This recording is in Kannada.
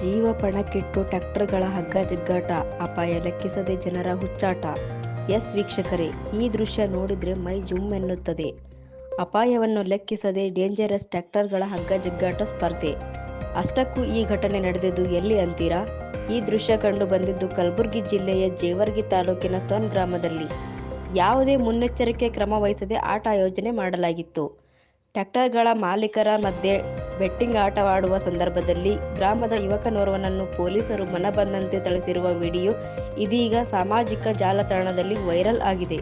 ಜೀವ ಪಣಕ್ಕಿಟ್ಟು ಟ್ರ್ಯಾಕ್ಟರ್ಗಳ ಹಗ್ಗ ಜಗ್ಗಾಟ, ಅಪಾಯ ಲೆಕ್ಕಿಸದೆ ಜನರ ಹುಚ್ಚಾಟ. ಎಸ್ ವೀಕ್ಷಕರೇ, ಈ ದೃಶ್ಯ ನೋಡಿದ್ರೆ ಮೈ ಜುಮ್ ಎನ್ನುತ್ತದೆ. ಅಪಾಯವನ್ನು ಲೆಕ್ಕಿಸದೆ ಡೇಂಜರಸ್ ಟ್ರ್ಯಾಕ್ಟರ್ಗಳ ಹಗ್ಗ ಜಗ್ಗಾಟ ಸ್ಪರ್ಧೆ. ಅಷ್ಟಕ್ಕೂ ಈ ಘಟನೆ ನಡೆದಿದ್ದು ಎಲ್ಲಿ ಅಂತೀರಾ? ಈ ದೃಶ್ಯ ಕಂಡು ಬಂದಿದ್ದು ಕಲಬುರಗಿ ಜಿಲ್ಲೆಯ ಜೇವರ್ಗಿ ತಾಲೂಕಿನ ಸ್ವನ್ ಗ್ರಾಮದಲ್ಲಿ. ಯಾವುದೇ ಮುನ್ನೆಚ್ಚರಿಕೆ ಕ್ರಮ ವಹಿಸದೆ ಆಟ ಆಯೋಜನೆ ಮಾಡಲಾಗಿತ್ತು. ಟ್ರ್ಯಾಕ್ಟರ್ಗಳ ಮಾಲೀಕರ ಮಧ್ಯೆ ಬೆಟ್ಟಿಂಗ್ ಆಟವಾಡುವ ಸಂದರ್ಭದಲ್ಲಿ ಗ್ರಾಮದ ಯುವಕನೋರ್ವನನ್ನು ಪೊಲೀಸರು ಮನಬಂದಂತೆ ಥಳಿಸಿರುವ ವಿಡಿಯೋ ಇದೀಗ ಸಾಮಾಜಿಕ ಜಾಲತಾಣದಲ್ಲಿ ವೈರಲ್ ಆಗಿದೆ.